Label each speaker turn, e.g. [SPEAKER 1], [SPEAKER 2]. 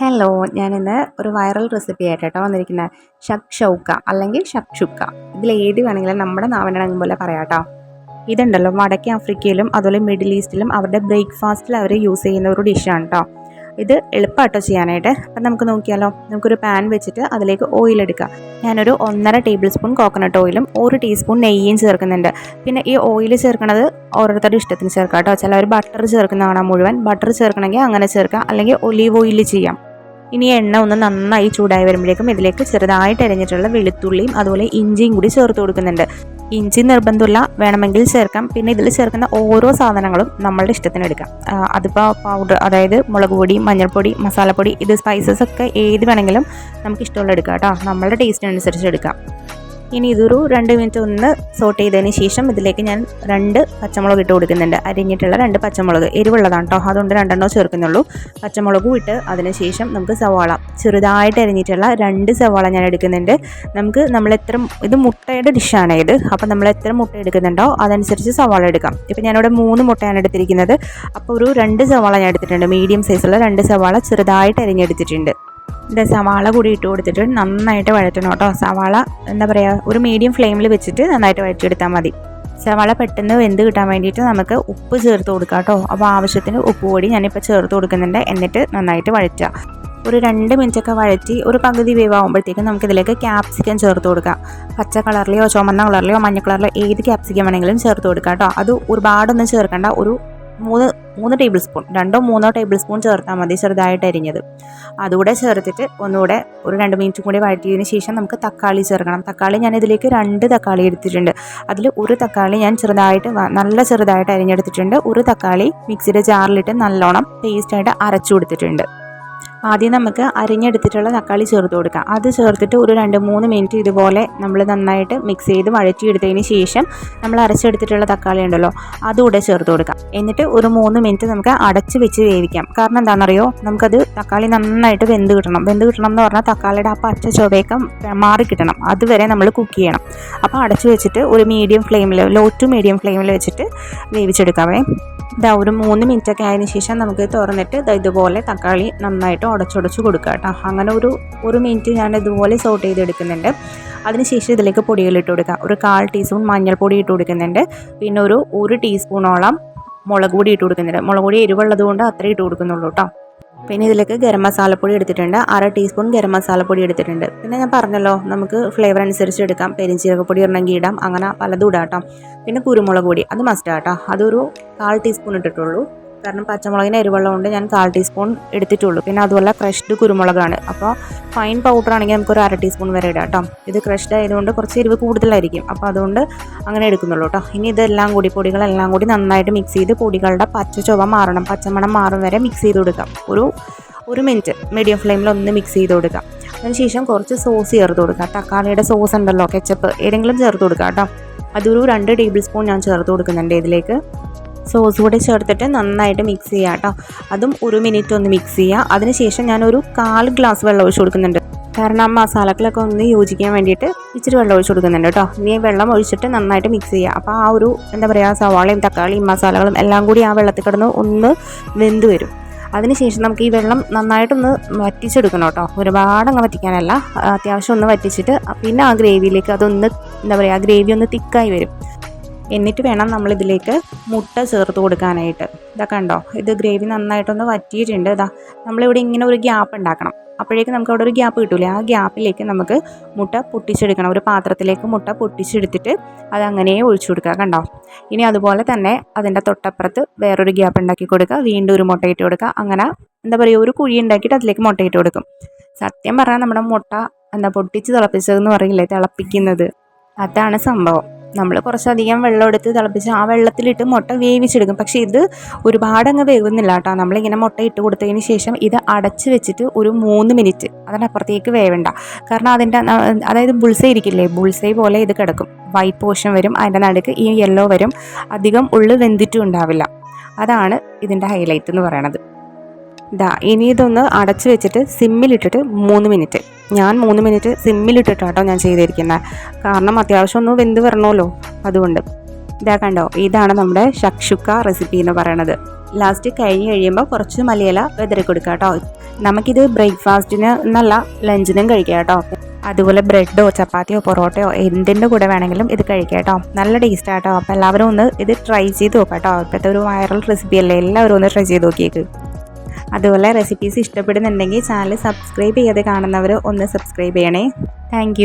[SPEAKER 1] Hello ഞാനിന്ന് ഒരു viral recipe ആയിട്ടോ വന്നിരിക്കുന്നത് ഷക്ഷൗക്ക അല്ലെങ്കിൽ ഷക്ഷുക്ക ഇതിൽ ഏത് വേണമെങ്കിലും നമ്മുടെ നാവിനടങ്ങും പോലെ പറയാം കേട്ടോ ഇതുണ്ടല്ലോ വടക്കേ ആഫ്രിക്കയിലും അതുപോലെ മിഡിൽ ഈസ്റ്റിലും അവരുടെ ബ്രേക്ക്ഫാസ്റ്റിൽ അവർ യൂസ് ചെയ്യുന്ന ഒരു ഡിഷാണ് കേട്ടോ ഇത് എളുപ്പമാട്ടോ ചെയ്യാനായിട്ട്. അപ്പം നമുക്ക് നോക്കിയാലോ നമുക്കൊരു പാൻ വെച്ചിട്ട് അതിലേക്ക് ഓയിൽ എടുക്കാം. ഞാനൊരു ഒന്നര ടേബിൾ സ്പൂൺ കോക്കനട്ട് ഓയിലും ഒരു ടീസ്പൂൺ നെയ്യും ചേർക്കുന്നുണ്ട്. പിന്നെ ഈ ഓയിൽ ചേർക്കുന്നത് ഓരോരുത്തരുടെ ഇഷ്ടത്തിന് ചേർക്കാം കേട്ടോ ചിലവർ ബട്ടർ ചേർക്കുന്നതാണ് മുഴുവൻ ബട്ടർ ചേർക്കണമെങ്കിൽ അങ്ങനെ ചേർക്കാം. അല്ലെങ്കിൽ ഒലീവ് ഓയിൽ ചെയ്യാം. ഇനി എണ്ണ ഒന്ന് നന്നായി ചൂടായി വരുമ്പോഴേക്കും ഇതിലേക്ക് ചെറുതായിട്ട് അരിഞ്ഞിട്ടുള്ള വെളുത്തുള്ളിയും അതുപോലെ ഇഞ്ചിയും കൂടി ചേർത്ത് കൊടുക്കുന്നുണ്ട്. ഇഞ്ചി നിർബന്ധമില്ല. വേണമെങ്കിൽ ചേർക്കാം. പിന്നെ ഇതിൽ ചേർക്കുന്ന ഓരോ സാധനങ്ങളും നമ്മളുടെ ഇഷ്ടത്തിന് എടുക്കാം. അതിപ്പോൾ പൗഡർ അതായത് മുളക് പൊടി മഞ്ഞൾപ്പൊടി മസാലപ്പൊടി ഇത് സ്പൈസസ് ഒക്കെ ഏത് വേണമെങ്കിലും നമുക്ക് ഇഷ്ടമുള്ള എടുക്കാം കേട്ടോ. നമ്മളുടെ ടേസ്റ്റിനനുസരിച്ച് എടുക്കാം. ഇനി ഇതൊരു രണ്ട് മിനിറ്റ് ഒന്ന് സോട്ട് ചെയ്തതിന് ശേഷം ഇതിലേക്ക് ഞാൻ രണ്ട് പച്ചമുളക് ഇട്ട് കൊടുക്കുന്നുണ്ട്. അരിഞ്ഞിട്ടുള്ള രണ്ട് പച്ചമുളക്. എരിവുള്ളതാണ് കേട്ടോ അതുകൊണ്ട് രണ്ടെണ്ണോ ചേർക്കുന്നുള്ളൂ. പച്ചമുളകും ഇട്ട് അതിന് ശേഷം നമുക്ക് സവാള. ചെറുതായിട്ട് അരിഞ്ഞിട്ടുള്ള രണ്ട് സവാള ഞാൻ എടുക്കുന്നുണ്ട്. നമുക്ക് നമ്മൾ എത്ര ഇത് മുട്ടയുടെ ഡിഷാണ് ഇത്. അപ്പോൾ നമ്മൾ എത്ര മുട്ട എടുക്കുന്നുണ്ടോ അതനുസരിച്ച് സവാള എടുക്കാം. ഇപ്പം ഞാനിവിടെ മൂന്ന് മുട്ടയാണ് എടുത്തിരിക്കുന്നത്. അപ്പോൾ ഒരു രണ്ട് സവാള ഞാൻ എടുത്തിട്ടുണ്ട്. മീഡിയം സൈസുള്ള രണ്ട് സവാള ചെറുതായിട്ട് അരിഞ്ഞെടുത്തിട്ടുണ്ട്. ഇത് സവാള കൂടി ഇട്ട് കൊടുത്തിട്ട് നന്നായിട്ട് വഴറ്റണം കേട്ടോ. സവാള എന്താ പറയുക ഒരു മീഡിയം ഫ്ലെയിമിൽ വെച്ചിട്ട് നന്നായിട്ട് വഴറ്റിയെടുത്താൽ മതി. സവാള പെട്ടെന്ന് വെന്ത് കിട്ടാൻ വേണ്ടിയിട്ട് നമുക്ക് ഉപ്പ് ചേർത്ത് കൊടുക്കാം കേട്ടോ. അപ്പോൾ ആവശ്യത്തിന് ഉപ്പ് പൊടി ഞാനിപ്പോൾ ചേർത്ത് കൊടുക്കുന്നുണ്ട്. എന്നിട്ട് നന്നായിട്ട് വഴറ്റുക. ഒരു രണ്ട് മിനിറ്റൊക്കെ വഴറ്റി ഒരു പകുതി വേവാകുമ്പോഴത്തേക്കും നമുക്കിതിലേക്ക് ക്യാപ്സിക്കം ചേർത്ത് കൊടുക്കാം. പച്ച കളറിലെയോ ചുമന്ന കളറിലെയോ മഞ്ഞ കളറിലെയോ ഏത് ക്യാപ്സിക്കം വേണമെങ്കിലും ചേർത്ത് കൊടുക്കാം കേട്ടോ. അത് ഒരുപാടൊന്നും ചേർക്കേണ്ട. ഒരു മൂന്ന് മൂന്ന് ടേബിൾ സ്പൂൺ രണ്ടോ മൂന്നോ ടേബിൾ സ്പൂൺ ചേർത്താൽ മതി ചെറുതായിട്ട് അരിഞ്ഞത്. അതുകൂടെ ചേർത്തിട്ട് ഒന്നുകൂടെ ഒരു രണ്ട് മിനിറ്റ് കൂടി വഴറ്റിയതിന് ശേഷം നമുക്ക് തക്കാളി ചേർക്കണം. തക്കാളി ഞാൻ ഇതിലേക്ക് രണ്ട് തക്കാളി എടുത്തിട്ടുണ്ട്. അതിൽ ഒരു തക്കാളി ഞാൻ ചെറുതായിട്ട് നല്ല ചെറുതായിട്ട് അരിഞ്ഞെടുത്തിട്ടുണ്ട്. ഒരു തക്കാളി മിക്സിയുടെ ജാറിലിട്ട് നല്ലോണം പേസ്റ്റായിട്ട് അരച്ചു കൊടുത്തിട്ടുണ്ട്. ആദ്യം നമുക്ക് അരിഞ്ഞെടുത്തിട്ടുള്ള തക്കാളി ചേർത്ത് കൊടുക്കാം. അത് ചേർത്തിട്ട് ഒരു രണ്ട് മൂന്ന് മിനിറ്റ് ഇതുപോലെ നമ്മൾ നന്നായിട്ട് മിക്സ് ചെയ്ത് വഴറ്റിയെടുത്തതിന് ശേഷം നമ്മൾ അരച്ചെടുത്തിട്ടുള്ള തക്കാളി ഉണ്ടല്ലോ അതുകൂടെ ചേർത്ത് കൊടുക്കാം. എന്നിട്ട് ഒരു മൂന്ന് മിനിറ്റ് നമുക്ക് അടച്ച് വെച്ച് വേവിക്കാം. കാരണം എന്താണെന്നറിയോ? നമുക്കത് തക്കാളി നന്നായിട്ട് വെന്ത് കിട്ടണം. വെന്ത് കിട്ടണം എന്ന് പറഞ്ഞാൽ തക്കാളിയുടെ ആ പച്ച ചുവയൊക്കെ മാറി കിട്ടണം. അതുവരെ നമ്മൾ കുക്ക് ചെയ്യണം. അപ്പോൾ അടച്ച് വെച്ചിട്ട് ഒരു മീഡിയം ഫ്ലെയിമിൽ ലോ ടു മീഡിയം ഫ്ലെയിമിൽ വെച്ചിട്ട് വേവിച്ചെടുക്കാവേ. ഇതാ ഒരു മൂന്ന് മിനിറ്റ് ഒക്കെ ആയതിനു ശേഷം നമുക്ക് തുറന്നിട്ട് ഇതുപോലെ തക്കാളി നന്നായിട്ട് ഉടച്ചുടച്ച് കൊടുക്കുക കേട്ടോ. അങ്ങനെ ഒരു ഒരു മിനിറ്റ് ഞാൻ ഇതുപോലെ സോട്ട് ചെയ്തെടുക്കുന്നുണ്ട്. അതിനുശേഷം ഇതിലേക്ക് പൊടികൾ ഇട്ട് കൊടുക്കുക. ഒരു കാൽ ടീസ്പൂൺ മഞ്ഞൾപ്പൊടി ഇട്ട് കൊടുക്കുന്നുണ്ട്. പിന്നെ ഒരു ഒരു ടീസ്പൂണോളം മുളക് പൊടി ഇട്ട് കൊടുക്കുന്നുണ്ട്. മുളക് പൊടി എരിവുള്ളത് കൊണ്ട് അത്രേ ഇട്ട് കൊടുക്കുന്നുള്ളൂ കേട്ടോ. പിന്നെ ഇതിലേക്ക് ഗരം മസാലപ്പൊടി എടുത്തിട്ടുണ്ട്. അര ടീസ്പൂൺ ഗരം മസാലപ്പൊടി എടുത്തിട്ടുണ്ട്. പിന്നെ ഞാൻ പറഞ്ഞല്ലോ നമുക്ക് ഫ്ലേവർ അനുസരിച്ച് എടുക്കാം. പെരിഞ്ചീരകപ്പൊടി ഇടണമെങ്കിൽ ഇടാം. അങ്ങനെ പലതും ഇടാം കേട്ടോ പിന്നെ കുരുമുളക് പൊടി അത് മസ്റ്റ് ആട്ടോ അതൊരു കാൽ ടീസ്പൂൺ ഇട്ടിട്ടുള്ളൂ. കാരണം പച്ചമുളകിന് എരിവെള്ളം കൊണ്ട് ഞാൻ കാൽ ടീസ്പൂൺ എടുത്തിട്ടുള്ളൂ. പിന്നെ അതുപോലെ ക്രഷ്ഡ് കുരുമുളകാണ്. അപ്പോൾ ഫൈൻ പൗഡർ ആണെങ്കിൽ നമുക്ക് ഒരു അര ടീസ്പൂൺ വരെ ഇടാം കേട്ടോ. ഇത് ക്രഷ്ഡ് ആയതുകൊണ്ട് കുറച്ച് എരിവ് കൂടുതലായിരിക്കും. അപ്പോൾ അതുകൊണ്ട് അങ്ങനെ എടുക്കുന്നുള്ളൂ കേട്ടോ. ഇനി ഇതെല്ലാം കൂടി പൊടികളെല്ലാം കൂടി നന്നായിട്ട് മിക്സ് ചെയ്ത് പൊടികളുടെ പച്ച ചുവ മാറണം. പച്ചമണം മാറും വരെ മിക്സ് ചെയ്ത് കൊടുക്കാം. ഒരു ഒരു മിനിറ്റ് മീഡിയം ഫ്ലെയിമിൽ ഒന്ന് മിക്സ് ചെയ്ത് കൊടുക്കാം. അതിനുശേഷം കുറച്ച് സോസ് ചേർത്ത് കൊടുക്കാം. തക്കാളിയുടെ സോസ് ഉണ്ടല്ലോ കെച്ചപ്പ് ഏതെങ്കിലും ചേർത്ത് കൊടുക്കാം കേട്ടോ. അതൊരു രണ്ട് ടേബിൾ സ്പൂൺ ഞാൻ ചേർത്ത് കൊടുക്കുന്നുണ്ട് ഇതിലേക്ക്. സോസ് കൂടെ ചേർത്തിട്ട് നന്നായിട്ട് മിക്സ് ചെയ്യുക കേട്ടോ അതും ഒരു മിനിറ്റ് ഒന്ന് മിക്സ് ചെയ്യുക അതിനുശേഷം ഞാനൊരു കാൽ ഗ്ലാസ് വെള്ളം ഒഴിച്ച് കൊടുക്കുന്നുണ്ട്. കാരണം ആ മസാലകളൊക്കെ ഒന്ന് യോജിക്കാൻ വേണ്ടിയിട്ട് ഇച്ചിരി വെള്ളം ഒഴിച്ച് കൊടുക്കുന്നുണ്ട് കേട്ടോ ഇനി വെള്ളം ഒഴിച്ചിട്ട് നന്നായിട്ട് മിക്സ് ചെയ്യുക അപ്പോൾ ആ ഒരു എന്താ പറയുക സവാളയും തക്കാളിയും മസാലകളും എല്ലാം കൂടി ആ വെള്ളത്തിൽ കിടന്ന് ഒന്ന് വെന്ത് വരും. അതിനുശേഷം നമുക്ക് ഈ വെള്ളം നന്നായിട്ടൊന്ന് വറ്റിച്ചെടുക്കണം കേട്ടോ ഒരുപാട് അങ്ങ് വറ്റിക്കാനല്ല. അത്യാവശ്യം ഒന്ന് വറ്റിച്ചിട്ട് പിന്നെ ആ ഗ്രേവിയിലേക്ക് അതൊന്ന് എന്താ പറയുക ആ ഗ്രേവി ഒന്ന് തിക്കായി വരും. എന്നിട്ട് വേണം നമ്മളിതിലേക്ക് മുട്ട ചേർത്ത് കൊടുക്കാനായിട്ട്. ഇതാ കണ്ടോ? ഇത് ഗ്രേവി നന്നായിട്ടൊന്ന് വറ്റിയിട്ടുണ്ട്. ഇതാ നമ്മളിവിടെ ഇങ്ങനെ ഒരു ഗ്യാപ്പ് ഉണ്ടാക്കണം. അപ്പോഴേക്കും നമുക്ക് അവിടെ ഒരു ഗ്യാപ്പ് കിട്ടില്ലേ ആ ഗ്യാപ്പിലേക്ക് നമുക്ക് മുട്ട പൊട്ടിച്ചെടുക്കണം. ഒരു പാത്രത്തിലേക്ക് മുട്ട പൊട്ടിച്ചെടുത്തിട്ട് അത് അങ്ങനെ ഒഴിച്ചു കൊടുക്കുക. കണ്ടോ? ഇനി അതുപോലെ തന്നെ അതിന്റെ തൊട്ടപ്പുറത്ത് വേറൊരു ഗ്യാപ്പ് ഉണ്ടാക്കി കൊടുക്കുക. വീണ്ടും ഒരു മുട്ട ഇട്ട് കൊടുക്കുക. അങ്ങനെ എന്താ പറയുക ഒരു കുഴി ഉണ്ടാക്കിയിട്ട് അതിലേക്ക് മുട്ട ഇട്ട് കൊടുക്കും. സത്യം പറഞ്ഞാൽ നമ്മുടെ മുട്ട എന്താ പൊട്ടിച്ച് തിളപ്പിച്ചതെന്ന് പറയില്ലേ? തിളപ്പിക്കുന്നത്. അതാണ് സംഭവം. നമ്മൾ കുറച്ചധികം വെള്ളം എടുത്ത് തിളപ്പിച്ച് ആ വെള്ളത്തിലിട്ട് മുട്ട വേവിച്ചെടുക്കും. പക്ഷേ ഇത് ഒരുപാടങ്ങ് വേവുന്നില്ല കേട്ടോ. നമ്മളിങ്ങനെ മുട്ട ഇട്ട് കൊടുത്തതിന് ശേഷം ഇത് അടച്ച് വെച്ചിട്ട് ഒരു മൂന്ന് മിനിറ്റ് അതിനപ്പുറത്തേക്ക് വേവണ്ട. കാരണം അതിന്റെ അതായത് ബുൾസൈ ഇരിക്കില്ലേ? ബുൾസൈ പോലെ ഇത് കിടക്കും. വൈറ്റ് പോർഷൻ വരും അതിന്റെ നടുക്ക് ഈ യെല്ലോ വരും. അധികം ഉള്ളു വെന്തിട്ടും ഉണ്ടാവില്ല. അതാണ് ഇതിന്റെ ഹൈലൈറ്റ് എന്ന് പറയണത്. ഇതാ ഇനി ഇതൊന്ന് അടച്ച് വെച്ചിട്ട് സിമ്മിലിട്ടിട്ട് മൂന്ന് മിനിറ്റ്. ഞാൻ മൂന്ന് മിനിറ്റ് സിമ്മിലിട്ടിട്ടാട്ടോ ഞാൻ ചെയ്തിരിക്കുന്നത് കാരണം അത്യാവശ്യം ഒന്ന് വെന്ത് വരണമല്ലോ അതുകൊണ്ട്. ഇതാ കണ്ടോ ഇതാണ് നമ്മുടെ ഷക്ഷുക്ക റെസിപ്പി എന്ന് പറയണത്. ലാസ്റ്റ് കഴിഞ്ഞ് കഴിയുമ്പോൾ കുറച്ച് മലയില വെതറി കൊടുക്കുക കേട്ടോ നമുക്കിത് ബ്രേക്ക്ഫാസ്റ്റിന് എന്നല്ല ലഞ്ചിനും കഴിക്കാം കേട്ടോ അതുപോലെ ബ്രെഡോ ചപ്പാത്തിയോ പൊറോട്ടയോ എന്തിന്റെ കൂടെ വേണമെങ്കിലും ഇത് കഴിക്കാം കേട്ടോ നല്ല ടേസ്റ്റ് ആട്ടോ അപ്പോൾ എല്ലാവരും ഒന്ന് ഇത് ട്രൈ ചെയ്ത് നോക്കാം കേട്ടോ ഇപ്പോഴത്തെ ഒരു വൈറൽ റെസിപ്പി അല്ലേ? എല്ലാവരും ഒന്ന് ട്രൈ ചെയ്ത് നോക്കിയേക്ക്. അതുപോലെ റെസിപ്പീസ് ഇഷ്ടപ്പെടുന്നുണ്ടെങ്കിൽ ചാനൽ സബ്സ്ക്രൈബ് ചെയ്യാതെ കാണുന്നവർ ഒന്ന് സബ്സ്ക്രൈബ് ചെയ്യണേ. താങ്ക്